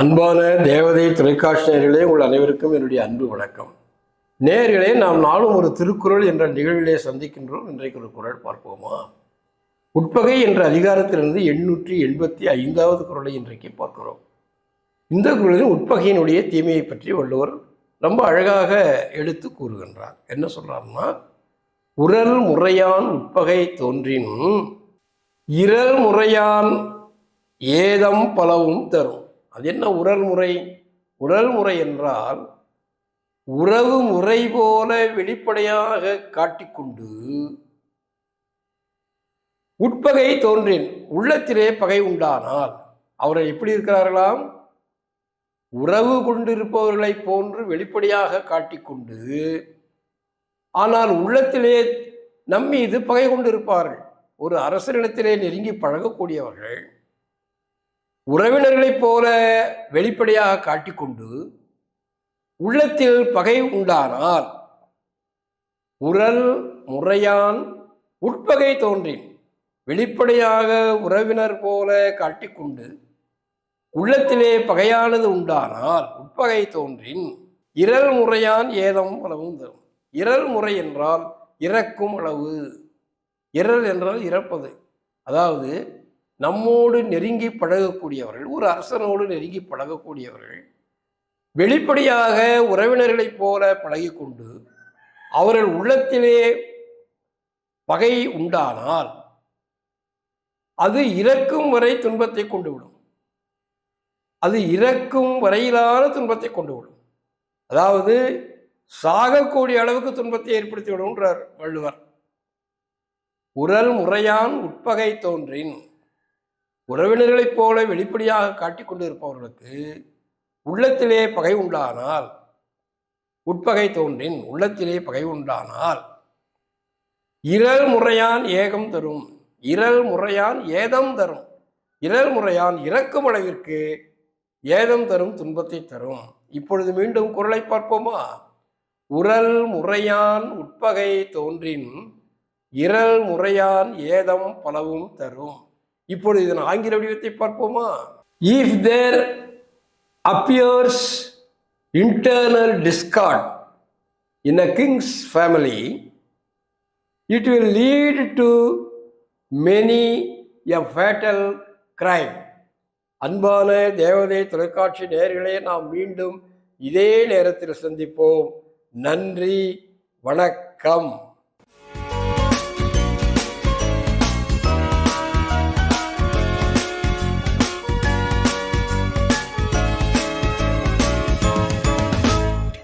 அன்பான தேவதை தொலைக்காட்சி நேர்களே உங்கள் அனைவருக்கும் என்னுடைய அன்பு வணக்கம். நேர்களே நாம் நாளும் ஒரு திருக்குறள் என்ற நிகழ்விலே சந்திக்கின்றோம். இன்றைக்கு ஒரு குரல் பார்ப்போமா? உட்பகை என்ற அதிகாரத்திலிருந்து எண்ணூற்றி எண்பத்தி ஐந்தாவது குரலை இன்றைக்கு பார்க்கிறோம். இந்த குரலில் உட்பகையினுடைய தீமையை பற்றி வள்ளுவர் ரொம்ப அழகாக எடுத்து கூறுகின்றார். என்ன சொல்கிறார்னா உரல் முறையான் உட்பகை தோன்றின் இரல் முறையான் ஏதம் பலவும் தரும். அது என்ன உறல் முறை? உறல் முறை என்றால் உறவு முறை போல வெளிப்படையாக காட்டிக்கொண்டு உட்பகை தோன்றின். உள்ளத்திலே பகை உண்டானால் அவர்கள் எப்படி இருக்கிறார்களாம்? உறவு கொண்டிருப்பவர்களைப் போன்று வெளிப்படையாக காட்டிக்கொண்டு ஆனால் உள்ளத்திலே நம்மீது பகை கொண்டிருப்பார்கள். ஒரு அரசரிடத்திலே நெருங்கி பழகக்கூடியவர்கள். உறவினர்களைப் போல வெளிப்படையாக காட்டிக்கொண்டு உள்ளத்தில் பகை உண்டானால் உரல் முறையான் உட்பகை தோன்றின். வெளிப்படையாக உறவினர் போல காட்டிக்கொண்டு உள்ளத்திலே பகையானது உண்டானால் உட்பகை தோன்றின். இரல் முறையான் ஏதம் அளவும் தரும். இரல் முறை என்றால் இறக்கும் அளவு. இரல் என்றால் இறப்பது. அதாவது நம்மோடு நெருங்கி பழகக்கூடியவர்கள் ஒரு அரசனோடு நெருங்கி பழகக்கூடியவர்கள் வெளிப்படையாக உறவினர்களைப் போல பழகிக்கொண்டு அவர்கள் உள்ளத்திலே பகை உண்டானால் அது இறக்கும் வரை துன்பத்தை கொண்டு விடும் அது இறக்கும் வரையிலான துன்பத்தை கொண்டு விடும் அதாவது சாகக்கூடிய அளவுக்கு துன்பத்தை ஏற்படுத்தி விடும்ன்றார் வள்ளுவர். உரல் முறையான் உட்பகை தோன்றின். உறவினர்களைப் போல வெளிப்படையாக காட்டிக் கொண்டிருப்பவர்களுக்கு உள்ளத்திலே பகை உண்டானால் உட்பகை தோன்றின் உள்ளத்திலே பகை உண்டானால் இரல் முறையான் ஏகம் தரும் இரல் முறையான் ஏதம் தரும் இரல் முறையான் இறக்கும் அளவிற்கு ஏதம் தரும் துன்பத்தை தரும். இப்பொழுது மீண்டும் குரலை பார்ப்போமா? உரல் முறையான் உட்பகை தோன்றின் இரல் முறையான் ஏதம் பலவும் தரும். இப்பொழுது இதன் ஆங்கில வடிவத்தை பார்ப்போமா? If there appears internal discord in a king's family it will lead to many a fatal crime அன்பான தேவதை தொலைக்காட்சி நேயர்களே நாம் மீண்டும் இதே நேரத்தில் சந்திப்போம். நன்றி வணக்கம்.